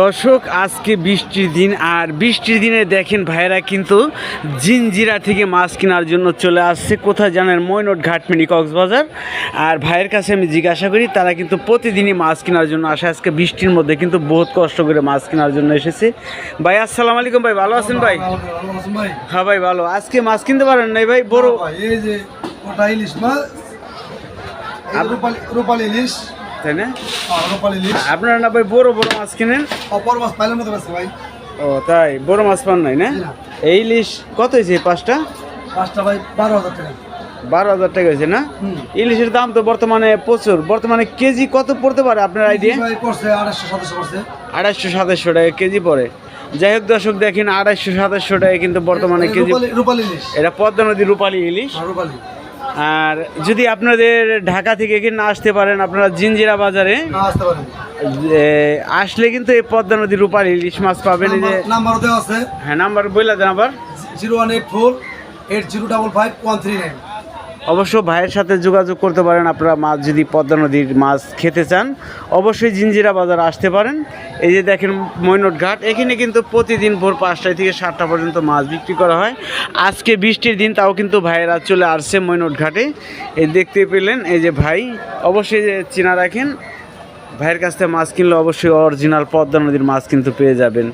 দর্শক আজকে বৃষ্টির দিন আর বৃষ্টির দিনে দেখেন ভাইয়েরা কিন্তু জিনজিরা থেকে মাছ কেনার জন্য চলে আসছে। কোথায় জানেন? মৈনট ঘাটমিনি কক্সবাজার। আর ভাইয়ের কাছে আমি জিজ্ঞাসা করি তারা কিন্তু প্রতিদিনই মাছ কেনার জন্য আসে। আজকে বৃষ্টির মধ্যে কিন্তু বহুত কষ্ট করে মাছ কেনার জন্য এসেছে। ভাই আসসালামু আলাইকুম ভাই ভালো আছেন ভাই? হ্যাঁ ভাই ভালো। আজকে মাছ কিনতে পারেন নাই ভাই? বড় এই যে ওটা মাছ এই রূপালি ইলিশ তাই না? হ্যাঁ, আপনারা না ভাই বড় বড় মাছ কিনেন? অপর মাছ পাইলেন মতো আছে ভাই। ও তাই? বড় মাছ পান নাই না? না। এই ইলিশ কত হয়েছে পাঁচটা? পাঁচটা ভাই বারো হাজার টাকা। বারো হাজার টাকা হয়েছে না? ইলিশের দাম তো বর্তমানে প্রচুর। বর্তমানে কেজি কত পড়তে পারে আপনার আইডিয়া আড়াইশো সাতাশো সাতাশশো টাকা কেজি পড়ে। যাই হোক দর্শক দেখেন আড়াইশো সাতাশশো টাকা কিন্তু বর্তমানে কেজি এটা পদ্মা নদী রূপালী ইলিশ হ্যাঁ, আর যদি আপনাদের ঢাকা থেকে কিন্তু আসতে পারেন আপনারা জিঞ্জিরা বাজারে আসতে পারেন। আসলে কিন্তু এই পদ্মা নদীর রূপার ইলিশ মাছ পাবেন এই যে নাম্বার দেওয়া আছে। হ্যাঁ নাম্বার বললেন দেন আবার। Zero one eight four eight zero double five one three nine. অবশ্য ভাইয়ের সাথে যোগাযোগ করতে পারেন আপনারা মাছ, যদি পদ্মা নদীর মাছ খেতে চান। অবশ্যই জিঞ্জিরা বাজার আসতে পারেন। এই যে দেখেন মৈনট ঘাট, এখানে কিন্তু প্রতিদিন ভোর পাঁচটায় থেকে সাতটা পর্যন্ত মাছ বিক্রি করা হয়। আজকে বৃষ্টির দিন, তাও কিন্তু ভাইয়েরা চলে আসছে মৈনট ঘাটে। এই দেখতে পেলেন এই যে ভাই, অবশ্যই চেনা রাখেন। ভাইয়ের কাছ থেকে মাছ কিনলে অবশ্যই অরিজিনাল পদ্মা নদীর মাছ কিন্তু পেয়ে যাবেন।